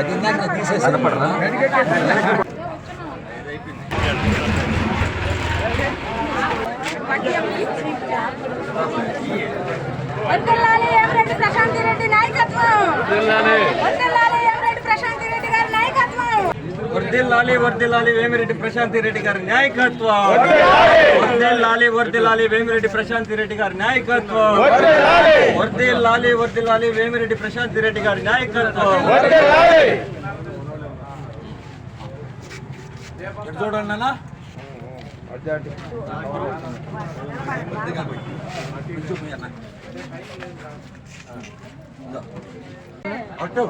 అది ఇందాక నేను తీసేసాను. వందలాలి ఏమరెడ్డి ప్రశాంతి రెడ్డి నాయకత్వం వందలాలి ఏమరెడ్డి ప్రశాంతి రెడ్డి గారి నాయకత్వం వర్దిల్లాలి వర్దిల్లాలి వేమిరెడ్డి ప్రశాంతి రెడ్డి గారి నాయకత్వం వర్దిల్లాలి వర్దిల్లాలి వేమిరెడ్డి ప్రశాంతి రెడ్డి గారి నాయకత్వం వర్దిల్లాలి వర్దిల్లాలి వేమిరెడ్డి ప్రశాంతి రెడ్డి గారి నాయకత్వం ఎటు చూడండి అన్న అటు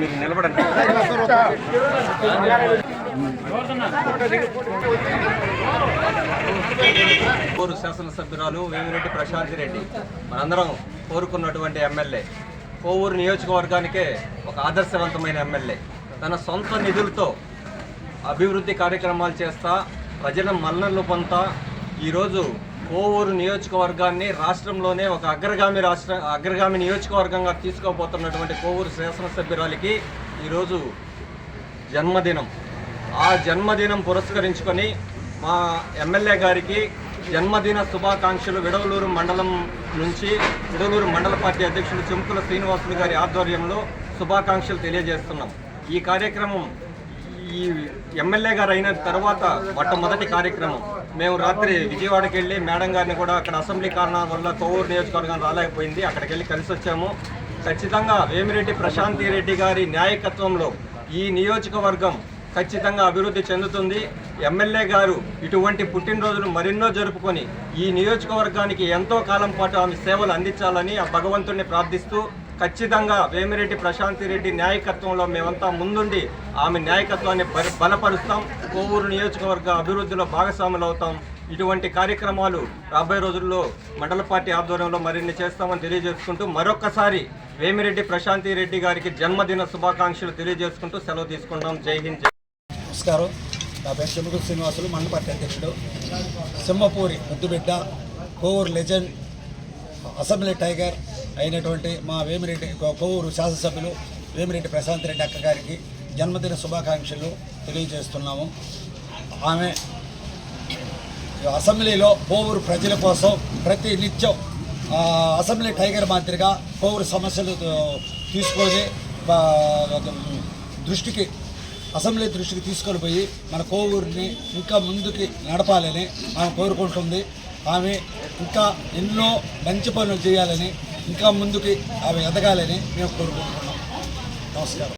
మీరు నిలబడండి కోరు శాసనసభ్యురాలు వేమిరెడ్డి ప్రశాంతి రెడ్డి. మనందరం కోరుకున్నటువంటి ఎమ్మెల్యే. కోవూరు నియోజకవర్గానికే ఒక ఆదర్శవంతమైన ఎమ్మెల్యే. తన సొంత నిధులతో అభివృద్ధి కార్యక్రమాలు చేస్తా ప్రజల మన్ననలు పొందుతా ఈరోజు కోవూరు నియోజకవర్గాన్ని రాష్ట్రంలోనే ఒక అగ్రగామి రాష్ట్ర అగ్రగామి నియోజకవర్గంగా తీసుకోబోతున్నటువంటి కోవూరు శాసనసభ్యురాలికి ఈరోజు జన్మదినం. ఆ జన్మదినం పురస్కరించుకొని మా ఎమ్మెల్యే గారికి జన్మదిన శుభాకాంక్షలు. విడవలూరు మండలం నుంచి విడవలూరు మండల పార్టీ అధ్యక్షులు చెంకుల శ్రీనివాసులు గారి ఆధ్వర్యంలో శుభాకాంక్షలు తెలియజేస్తున్నాం. ఈ కార్యక్రమం ఈ ఎమ్మెల్యే గారు అయిన తర్వాత మొట్టమొదటి కార్యక్రమం. మేము రాత్రి విజయవాడకి వెళ్ళి మేడం గారిని కూడా అక్కడ అసెంబ్లీ కారణాల వల్ల కోవూరు నియోజకవర్గం రాలేకపోయింది. అక్కడికి వెళ్ళి కలిసి వచ్చాము. ఖచ్చితంగా వేమిరెడ్డి ప్రశాంతి రెడ్డి గారి నాయకత్వంలో ఈ నియోజకవర్గం ఖచ్చితంగా అభివృద్ధి చెందుతుంది. ఎమ్మెల్యే గారు ఇటువంటి పుట్టినరోజులు మరెన్నో జరుపుకొని ఈ నియోజకవర్గానికి ఎంతో కాలం పాటు ఆమె సేవలు అందించాలని ఆ భగవంతుడిని ప్రార్థిస్తూ ఖచ్చితంగా వేమిరెడ్డి ప్రశాంతి రెడ్డి నాయకత్వంలో మేమంతా ముందుండి ఆమె నాయకత్వాన్ని బలపరుస్తాం. కోవూరు నియోజకవర్గ అభివృద్ధిలో భాగస్వాములు అవుతాం ఇటువంటి కార్యక్రమాలు రాబోయే రోజుల్లో మండల పార్టీ ఆధ్వర్యంలో మరిన్ని చేస్తామని తెలియజేసుకుంటూ మరొకసారి వేమిరెడ్డి ప్రశాంతి రెడ్డి గారికి జన్మదిన శుభాకాంక్షలు తెలియజేసుకుంటూ సెలవు తీసుకుంటాం జై హింద్ జై నమస్కారం. నా పేరు శ్రీనివాసులు మండల పార్టీ అధ్యక్షుడు. సింహపూరి ముద్దుబిడ్డ కోవూరు లెజెండ్ అసెంబ్లీ టైగర్ అయినటువంటి మా వేమిరెడ్డి కోవూరు శాసనసభ్యులు వేమిరెడ్డి ప్రశాంత్ రెడ్డి అక్క గారికి జన్మదిన శుభాకాంక్షలు తెలియజేస్తున్నాము. ఆమె అసెంబ్లీలో కోవూరు ప్రజల కోసం ప్రతి నిత్యం అసెంబ్లీ టైగర్ మాదిరిగా కోవూరు సమస్యలు తీసుకొని దృష్టికి అసెంబ్లీ దృష్టికి తీసుకొని పోయి మన కోవూరుని ఇంకా ముందుకి నడపాలని మనం కోరుకుంటుంది. ఆమె ఇంకా ఎన్నో మంచి పనులు చేయాలని ఇంకా ముందుకి ఆమె ఎదగాలని మేము కోరుకుంటున్నాం. నమస్కారం.